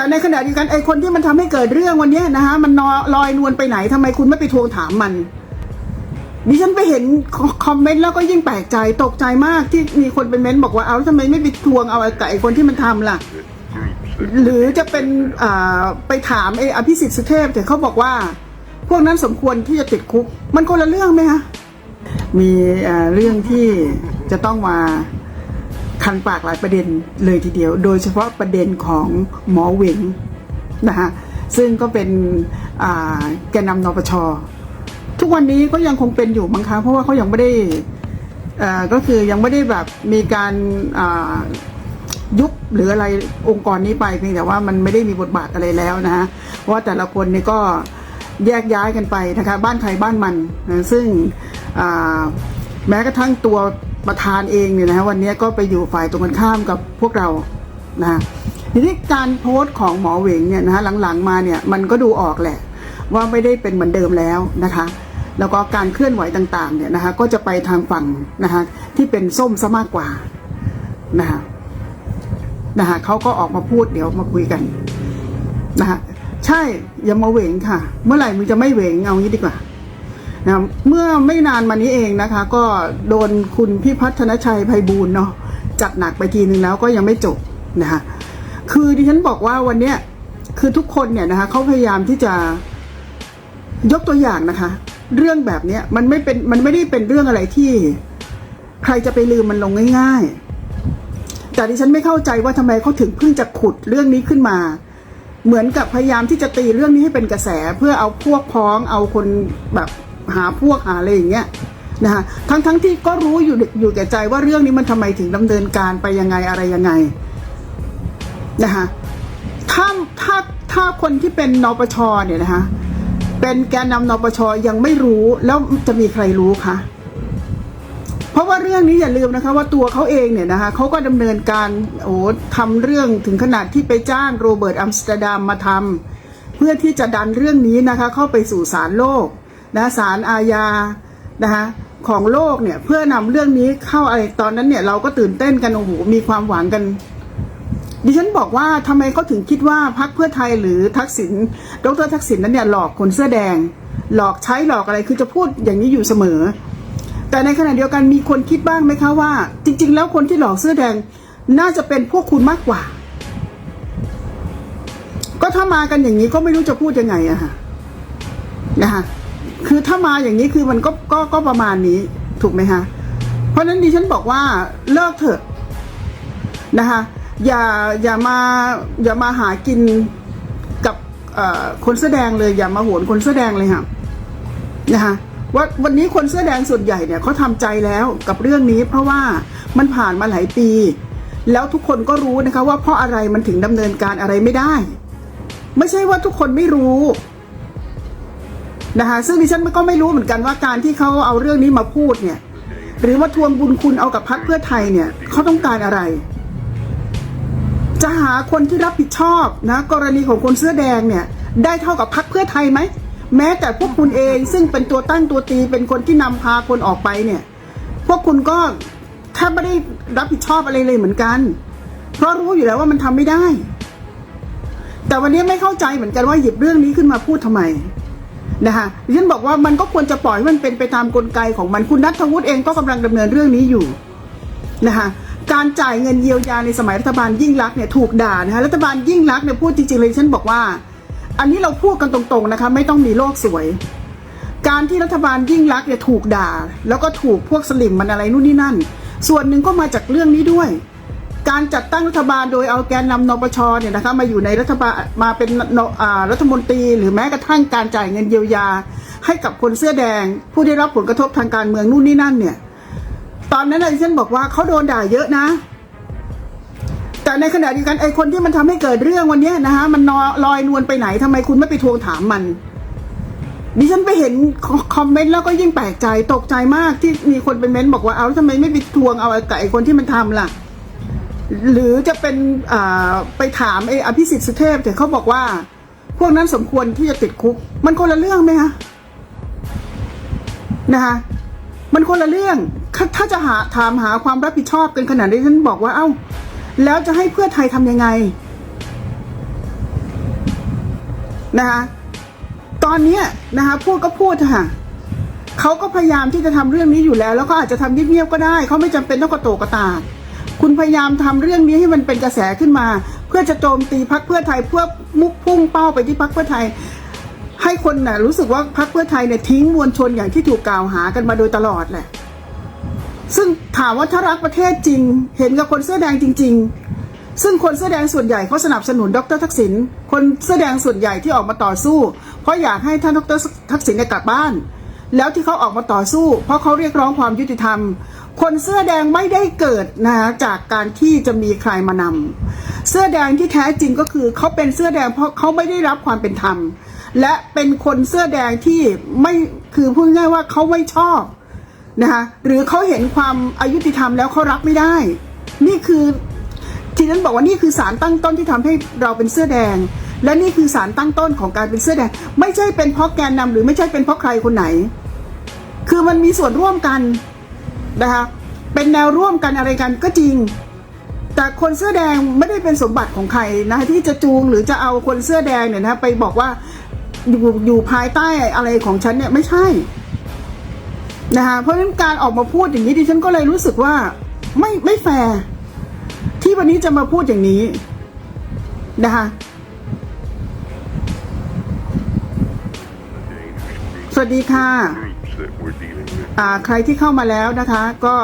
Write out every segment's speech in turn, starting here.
แต่ในขณะเดียวกันไอ้คนที่มันทำให้เกิดเรื่องวันนี้นะฮะมันนอลอยนวลไปไหนทำไมคุณไม่ไปทวงถามมันดิฉันไปเห็นคอมเมนต์แล้วก็ยิ่งแปลกใจตกใจมากที่มีคนไปเม้นบอกว่าเอาทำไมไม่ไปทวงเอากับไอ้คนที่มันทำล่ะ หรือจะเป็นไปถามไอ้อภิสิทธิ์สุเทพแต่เขาบอกว่า พวกนั้นสมควรที่จะติดคุก มันคนละเรื่องไหมคะมีเรื่องที่จะต้องมา คันปากหลายประเด็นเลยทีเดียว โดยเฉพาะประเด็นของหมอเหวงนะคะซึ่งก็เป็นแกนนำนปช ทุกวันนี้ก็ยังคงเป็นอยู่มั้งคะเพราะว่าเขายังไม่ได้ก็คือยังไม่ได้แบบมีการยุบหรืออะไรองค์กรนี้ไปเพียงแต่ว่ามันไม่ได้มีบทบาทอะไรแล้วนะฮะเพราะว่าแต่ละคนนี่ก็แยกย้ายกันไปนะคะบ้านใครบ้านมันนะซึ่งแม้กระทั่งตัว ประธานเองเนี่ยนะฮะวันนี้ก็ไปอยู่ฝ่ายตรงกันข้ามกับพวกเรานะฮะทีนี้การโพสต์ของหมอเหวงเนี่ยนะฮะหลังๆมาเนี่ยมันก็ดูออกแหละ ว่าไม่ได้เป็นเหมือนเดิมแล้วนะคะแล้วก็การเคลื่อนไหวต่างๆเนี่ยนะคะก็จะไปทางฝั่งนะคะที่เป็นส้มซะมากกว่านะคะนะคะเขาก็ออกมาพูดเดี๋ยวมาคุยกันนะคะใช่อย่ามาเหวงค่ะ เมื่อไหร่มึงจะไม่เหวงเอางี้ดีกว่า นะเมื่อไม่นานมานี้เองนะคะ ก็โดนคุณพิพัฒนชัยไพบูลย์เนาะจัดหนักไปทีนึงแล้วก็ยังไม่จบนะคะคือดิฉันบอกว่าวันเนี้ยคือทุกคนเนี่ยนะคะเขาพยายามที่จะยกตัวอย่างนะคะ เรื่องแบบเนี้ยมันไม่เป็นมันไม่ได้เป็นเรื่องอะไรที่ใครจะไปลืมมันลงง่าย ๆ แต่ดิฉันไม่เข้าใจว่าทำไมเขาถึงเพิ่งจะขุดเรื่องนี้ขึ้นมา เหมือนกับพยายามที่จะตีเรื่องนี้ให้เป็นกระแส เพื่อเอาพวกพ้องเอาคนแบบ หาพวกหาอะไรอย่างเงี้ยนะคะทั้งทั้งที่ก็รู้อยู่อยู่แก่ใจว่าเรื่องนี้มันทำไมถึงดำเนินการไปยังไงอะไรยังไงนะคะถ้าถ้าถ้าคนที่เป็นนปชเนี่ยนะคะเป็นแกนนำนปชยังไม่รู้แล้วจะมีใครรู้คะเพราะว่าเรื่องนี้อย่าลืมนะคะ ว่าตัวเขาเองเนี่ยนะคะเขาก็ดำเนินการโอ้ทำเรื่องถึงขนาดที่ไปจ้างโรเบิร์ตอัมสเตอร์ดัมมาทำเพื่อที่จะดันเรื่องนี้นะคะ เข้าไปสู่ศาลโลก นะศาลอาญานะคะของโลกเนี่ยเพื่อนำเรื่องนี้เข้าอะไรตอนนั้นเนี่ยเราก็ตื่นเต้นกันโอ้โหมีความหวังกัน ดิฉันบอกว่าทำไมเขาถึงคิดว่าพรรคเพื่อไทยหรือทักษิณดรทักษิณนั้นเนี่ยหลอกคนเสื้อแดง หลอกใช้หลอกอะไรคือจะพูดอย่างนี้อยู่เสมอ แต่ในขณะเดียวกันมีคนคิดบ้างไหมคะว่า จริง ๆ แล้วคนที่หลอกเสื้อแดงน่าจะเป็นพวกคุณมากกว่า ก็ถ้ามากันอย่างนี้ก็ไม่รู้จะพูดยังไงอะค่ะนะคะ คือถ้ามาอย่างนี้คือมันก็ก็ก็ประมาณนี้ถูกไหมคะเพราะฉะนั้นดิฉันบอกว่าเลิกเถอะนะคะอย่าอย่ามาอย่ามาหากินกับคนเสื้อแดงเลย อย่ามาโหนคนเสื้อแดงเลยค่ะนะคะว่าวันนี้คนเสื้อแดงส่วนใหญ่เนี่ยเขาทำใจแล้วกับเรื่องนี้ เพราะว่ามันผ่านมาหลายปี แล้วทุกคนก็รู้นะคะว่าเพราะอะไรมันถึงดำเนินการอะไรไม่ได้ ไม่ใช่ว่าทุกคนไม่รู้ นะคะซึ่งดิฉันก็ไม่รู้เหมือนกันว่าการที่เขาเอาเรื่องนี้มาพูดเนี่ย หรือว่าทวงบุญคุณเอากับพรรคเพื่อไทยเนี่ยเขาต้องการอะไร จะหาคนที่รับผิดชอบนะ กรณีของคนเสื้อแดงเนี่ย ได้เท่ากับพรรคเพื่อไทยไหมแม้แต่พวกคุณเองซึ่งเป็นตัวตั้งตัวตีเป็นคนที่นำพาคนออกไปเนี่ย พวกคุณก็แทบไม่ได้รับผิดชอบอะไรเลยเหมือนกัน เพราะรู้อยู่แล้วว่ามันทำไม่ได้ แต่วันนี้ไม่เข้าใจเหมือนกันว่าหยิบเรื่องนี้ขึ้นมาพูดทำไม นะคะฉันบอกว่ามันก็ควรจะปล่อยให้มันเป็นไปตามกลไกของมันคุณนัทวุฒิเองก็กำลังดำเนินเรื่องนี้อยู่นะคะการจ่ายเงินเยียวยาในสมัยรัฐบาลยิ่งรักเนี่ยถูกด่านะคะรัฐบาลยิ่งรักเนี่ยพูดจริงๆเลยฉันบอกว่า อันนี้เราพูดกันตรงๆนะคะไม่ต้องมีโลกสวย การที่รัฐบาลยิ่งรักเนี่ยถูกด่า แล้วก็ถูกพวกสลิมมันอะไรนู่นนี่นั่น ส่วนหนึ่งก็มาจากเรื่องนี้ด้วย การจัดตั้งรัฐบาลโดยเอาแกนนำนปชเนี่ยนะคะมาอยู่ในรัฐบาลมาเป็นนรัฐมนตรีหรือแม้กระทั่งการจ่ายเงินเยียวยา ให้กับคนเสื้อแดง ผู้ได้รับผลกระทบทางการเมืองนู่นนี่นั่นเนี่ย ตอนนั้นนายฉันบอกว่าเขาโดนด่าเยอะนะ แต่ในขณะเดียวกันไอ้คนที่มันทำให้เกิดเรื่องวันนี้นะคะมันนอลอยนวลไปไหนทำไมคุณไม่ไปทวงถามมันดิฉันไปเห็นคอมเมนต์แล้วก็ยิ่งแปลกใจตกใจมากที่มีคนไปเม้นบอกว่าเอาทำไมไม่ไปทวงเอาไอ้คนที่มันทำล่ะ หรือจะเป็นไปถามไอ้อภิสิทธิ์สุเทพแต่เขาบอกว่า พวกนั้นสมควรที่จะติดคุก มันคนละเรื่องไหมคะนะคะมันคนละเรื่องถ้าจะหาถามหาความรับผิดชอบกันขนาดนี้ฉันบอกว่าเอ้า แล้วจะให้เพื่อไทยทำยังไงนะคะตอนนี้นะคะพูดก็พูดเถอะค่ะเขาก็พยายามที่จะทำเรื่องนี้อยู่แล้ว แล้วก็อาจจะทำเงียบๆก็ได้ เขาไม่จำเป็นต้องกระโตกกระตาก คุณพยายามทำเรื่องนี้ให้มันเป็นกระแสขึ้นมา เพื่อจะโจมตีพักเพื่อไทยเพื่อมุกพุ่งเป้าไปที่พักเพื่อไทย ให้คนน่ะรู้สึกว่าพักเพื่อไทยเนี่ยทิ้งมวลชนอย่างที่ถูกกล่าวหากันมาโดยตลอดแหละ ซึ่งถามว่าถ้ารักประเทศจริง เห็นกับคนเสื้อแดงจริง ๆ ซึ่งคนเสื้อแดงส่วนใหญ่เขาสนับสนุนดรทักษิณคนเสื้อแดงส่วนใหญ่ที่ออกมาต่อสู้ เพราะอยากให้ท่านดรทักษิณเนี่ยกลับบ้านแล้วที่เขาออกมาต่อสู้ เพราะเขาเรียกร้องความยุติธรรม คนเสื้อแดงไม่ได้เกิดนะฮะจากการที่จะมีใครมานำเสื้อแดงที่แท้จริงก็คือเขาเป็นเสื้อแดงเพราะเขาไม่ได้รับความเป็นธรรม และเป็นคนเสื้อแดงที่ไม่คือพูดง่ายว่าเขาไม่ชอบนะคะหรือเขาเห็นความอายุติธรรมแล้วเขารับไม่ได้ นี่คือที่นั้นบอกว่านี่คือสารตั้งต้นที่ทำให้เราเป็นเสื้อแดง และนี่คือสารตั้งต้นของการเป็นเสื้อแดง ไม่ใช่เป็นเพราะแกนนำหรือไม่ใช่เป็นเพราะใครคนไหน คือมันมีส่วนร่วมกัน นะคะ เป็นแนวร่วมกันอะไรกันก็จริง แต่คนเสื้อแดงไม่ได้เป็นสมบัติของใครนะที่จะจูงหรือจะเอาคนเสื้อแดงเนี่ยนะไปบอกว่าอยู่อยู่ภายใต้อะไรของฉันเนี่ยไม่ใช่นะคะเพราะฉะนั้นการออกมาพูดอย่างนี้ดิฉันก็เลยรู้สึกว่าไม่ไม่แฟร์ที่วันนี้จะมาพูดอย่างนี้นะคะสวัสดีค่ะ ใครที่เข้ามาแล้วนะคะ ก็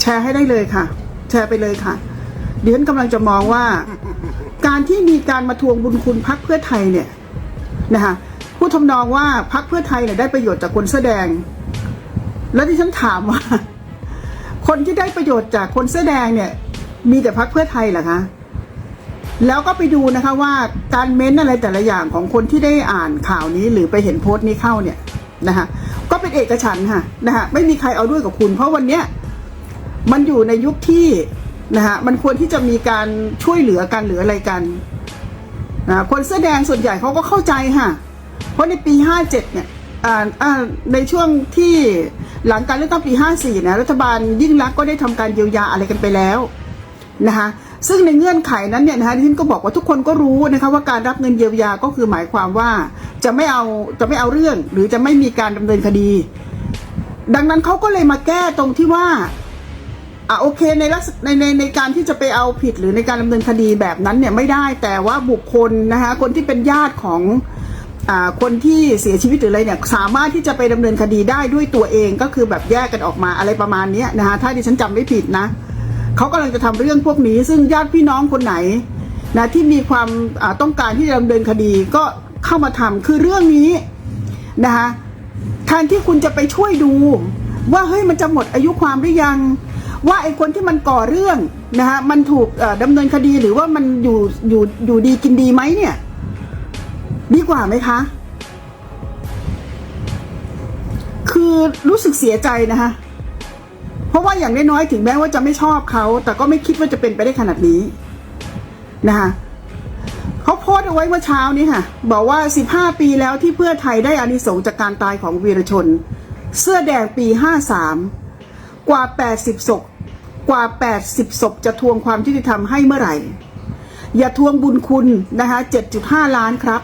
แชร์ให้ได้เลยค่ะ แชร์ไปเลยค่ะเดิฉันกำลังจะมองว่า การที่มีการมาทวงบุญคุณพักเพื่อไทยเนี่ยนะคะผู้ทำนองว่าพักเพื่อไทยเนี่ยได้ประโยชน์จากคนเสื้อแดง แล้วที่ฉันถามว่า คนที่ได้ประโยชน์จากคนเสื้อแดงเนี่ย มีแต่พักเพื่อไทยเหรอคะแล้วก็ไปดูนะคะว่าการเม้นอะไรแต่ละอย่างของคนที่ได้อ่านข่าวนี้หรือไปเห็นโพสต์นี้เข้าเนี่ย นะคะก็เป็นเอกฉันค่ะนะคะไม่มีใครเอาด้วยกับคุณ เพราะวันเนี้ยมันอยู่ในยุคที่นะคะมันควรที่จะมีการช่วยเหลือกันหรืออะไรกันนะคนเสื้อแดงส่วนใหญ่เขาก็เข้าใจค่ะเพราะในปี 57 เนี่ยในช่วงที่หลังการเลือกตั้งปี 54นะรัฐบาลยิ่งรักก็ได้ทำการเยียวยาอะไรกันไปแล้วนะคะ ซึ่งในเงื่อนไขนั้นเนี่ยนะคะที่ฉันก็บอกว่าทุกคนก็รู้นะคะว่าการรับเงินเยียวยาก็คือหมายความว่าจะไม่เอาจะไม่เอาเรื่อง หรือจะไม่มีการดำเนินคดี ดังนั้นเขาก็เลยมาแก้ตรงที่ว่าอะโอเคในลักษณะในในในการที่จะไปเอาผิดหรือในการดำเนินคดีแบบนั้นเนี่ยไม่ได้แต่ว่าบุคคลนะคะคนที่เป็นญาติของอ่าคนที่เสียชีวิตหรืออะไรเนี่ยสามารถที่จะไปดำเนินคดีได้ด้วยตัวเองก็คือแบบแยกกันออกมาอะไรประมาณนี้นะคะถ้าดิฉันจำไม่ผิดนะ เขากำลังจะทำเรื่องพวกนี้ ซึ่งญาติพี่น้องคนไหนนะที่มีความต้องการที่จะดำเนินคดีก็เข้ามาทำคือเรื่องนี้นะคะแทนที่คุณจะไปช่วยดู ว่าเฮ้ยมันจะหมดอายุความหรือยัง ว่าไอ้คนที่มันก่อเรื่องนะฮะมันถูกเอ่อดำเนินคดีหรือว่ามันอยู่อยู่อยู่ดีกินดีไหมเนี่ย ดีกว่าไหมคะ คือรู้สึกเสียใจนะคะ เพราะว่าอย่างน้อยๆถึงแม้ว่าจะไม่ชอบเขาแต่ก็ไม่คิดว่าจะเป็นไปได้ขนาดนี้นะคะเขาโพสต์เอาไว้เมื่อเช้านี้ค่ะ บอกว่า 15 ปีแล้วที่เพื่อไทยได้อานิสงส์จากการตายของวีรชน เสื้อแดงปี 53 กว่า 80ศพกว่า 80ศพจะทวงความยุติธรรมให้เมื่อไหร่ อย่าทวงบุญคุณนะคะ 7.5 ล้านครับ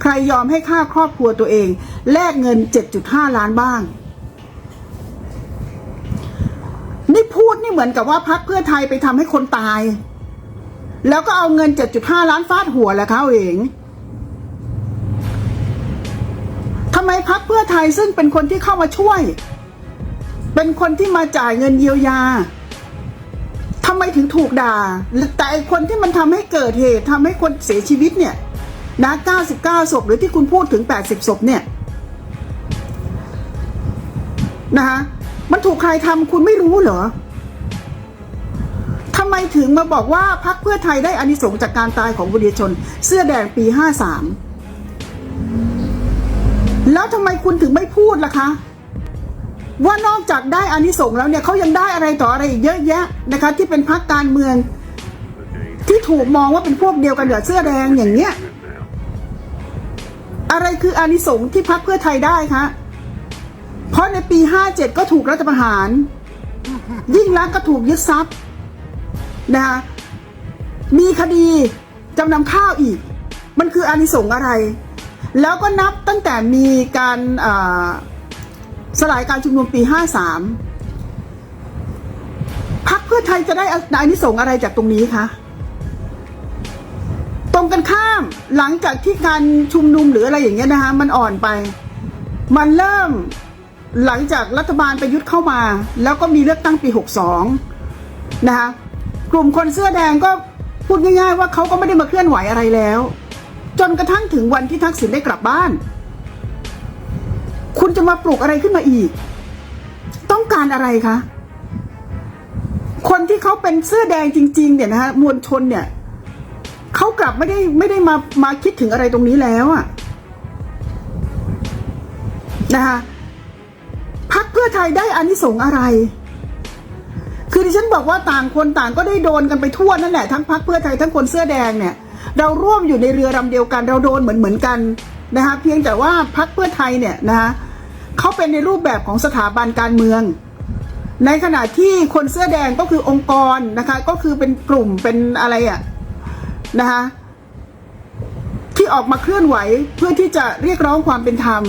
ใครยอมให้ค่าครอบครัวตัวเอง แลกเงิน 7.5 ล้านบ้าง นี่เหมือนกับว่าพักเพื่อไทยไปทำให้คนตาย แล้วก็เอาเงิน 7.5 ล้านฟาดหัวแหละเขาเองทำไมพักเพื่อไทยซึ่งเป็นคนที่เข้ามาช่วย เป็นคนที่มาจ่ายเงินเยียวยาทำไมถึงถูกด่า แต่ไอคนที่มันทำให้เกิดเหตุทำให้คนเสียชีวิตเนี่ยนะ99ศพหรือที่คุณพูดถึง 80ศพเนี่ยนะคะมันถูกใครทำคุณไม่รู้เหรอำไมถึงมาบอกว่าพักเพื่อไทยได้อานิสงส์จากการตายของบุรีชน เสื้อแดงปี 53 แล้วทำไมคุณถึงไม่พูดล่ะคะ ว่านอกจากได้อานิสงส์แล้วเนี่ยเขายังได้อะไรต่ออะไรอีกเยอะแยะนะคะ ที่เป็นพักการเมือง ที่ถูกมองว่าเป็นพวกเดียวกันกับเสื้อแดงอย่างเนี้ยอะไรคืออานิสงส์ที่พักเพื่อไทยได้คะเพราะในปี 57 ก็ถูกรัฐประหาร ยิ่งรักก็ถูกยึดทรัพย์ นะคะมีคดีจำนำข้าวอีก มันคืออานิสงส์อะไร แล้วก็นับตั้งแต่มีการสลายการชุมนุมปี 53พักเพื่อไทยจะได้อานิสงส์อะไรจากตรงนี้คะตรงกันข้ามหลังจากที่การชุมนุมหรืออะไรอย่างเงี้ยนะคะมันอ่อนไป มันเริ่มหลังจากรัฐบาลประยุทธ์เข้ามา แล้วก็มีเลือกตั้งปี 62 นะคะ กลุ่มคนเสื้อแดงก็พูดง่ายๆว่าเขาก็ไม่ได้มาเคลื่อนไหวอะไรแล้ว จนกระทั่งถึงวันที่ทักษิณได้กลับบ้าน คุณจะมาปลุกอะไรขึ้นมาอีก ต้องการอะไรคะคนที่เขาเป็นเสื้อแดงจริง ๆ เนี่ยนะคะมวลชนเนี่ยเขากลับไม่ได้ไม่ได้มามาคิดถึงอะไรตรงนี้แล้วอะนะคะพักเพื่อไทยได้อานิสงส์อะไร ดิฉันบอกว่าต่างคนต่างก็ได้โดนกันไปทั่วนั่นแหละทั้งพักเพื่อไทยทั้งคนเสื้อแดงเนี่ย เราร่วมอยู่ในเรือลำเดียวกันเราโดนเหมือนเหมือนกันนะคะเพียงแต่ว่าพักเพื่อไทยเนี่ยนะคะเขาเป็นในรูปแบบของสถาบันการเมือง ในขณะที่คนเสื้อแดงก็คือองค์กรนะคะก็คือเป็นกลุ่มเป็นอะไรอะนะคะที่ออกมาเคลื่อนไหวเพื่อที่จะเรียกร้องความเป็นธรรม